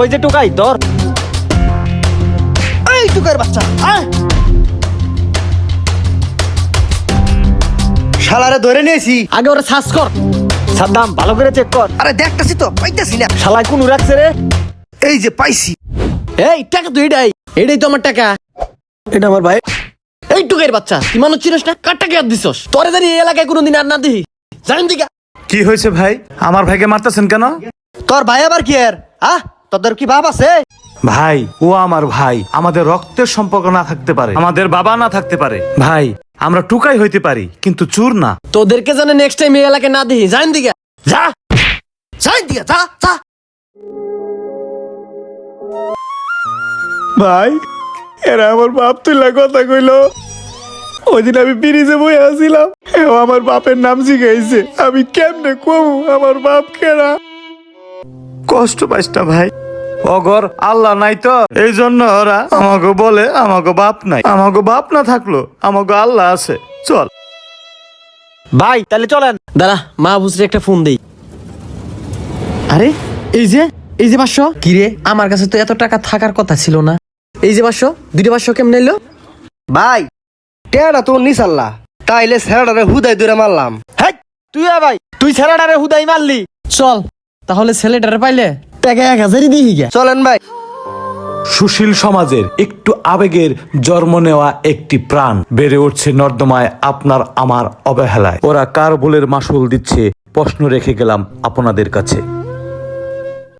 ওই যে টুকাই ধর। এই টুকার বাচ্চা আয়। শালারে ধরে নিয়েছি। আগে ওরা সার্চ কর। সাদ্দাম ভালো করে চেক কর। আরে দেখতাছি তো পাইতাছি না। শালাই কোন রাখছে রে এই যে পাইছি। এই টাকা তো এটাই। এটাই তো আমার টাকা। এটা আমার ভাই। এই টুকের বাচ্চা তুই মানুষ চিনিস না? কার টাকা আর দিছস? তোরে জানি এই এলাকায় কোনোদিন আর না দিই। জানেন দিকা কি? হয়েছে ভাই? আমার ভাইকে মারতেছেন কেন? তোর ভাই আবার কি আর আহ? তোদের কি ভাব আছে? ভাই ও আমার ভাই। আমাদের রক্তের সম্পর্ক না থাকতে পারে। আমাদের বাবা না থাকতে পারে। ভাই আমরা টুকাই হইতে পারি কিন্তু চুর না। তোদেরকে জানে নেক্সট টাইম এই এলাকায় না দিই জানেন দিকা। যা! যাই দিয়া যা যা। ভাই এরা আমার বাপ তুলা কথা কইল। ওই দিন আমি ব্রিজে বই আসছিলাম ও আমার বাপের নাম শিখাইছে আমি কেমনে কমু আমার বাপ কেরা কষ্ট পাইস না ভাই। অগর আল্লাহ নাই তো। এই জন্য ওরা আমাকে বলে আমাকে বাপ নাই। আমাকে বাপ না থাকল আমাকে আল্লাহ আছে। চল। ভাই তাহলে চলেন। দাঁড়া মা বুঝলে একটা ফোন দেই। আরে এই যে এই যে পাঁচশো। কি রে আমার কাছে তো এত টাকা থাকার কথা ছিল না। এই যে পাঁচশো দুইটা পাঁচশো কেমন এলো? ভাই টেয়াটা তো নিস আল্লাহ। তাইলে স্যারাটারে হুদাই দূরে মারলাম। হেই তুই আ ভাই তুই ছেলেটারে হুদাই মারলি। চল তাহলে ছেলেটারে পাইলে টাকা এক হাজারই দিই গা চলেন ভাই। সুশীল সমাজের একটু আবেগের জন্ম নেওয়া একটি প্রাণ বেড়ে উঠছে নর্দমায় আপনার আমার অবহেলায়। ওরা কার ভুলের মাসুল দিচ্ছে প্রশ্ন রেখে গেলাম আপনাদের কাছে।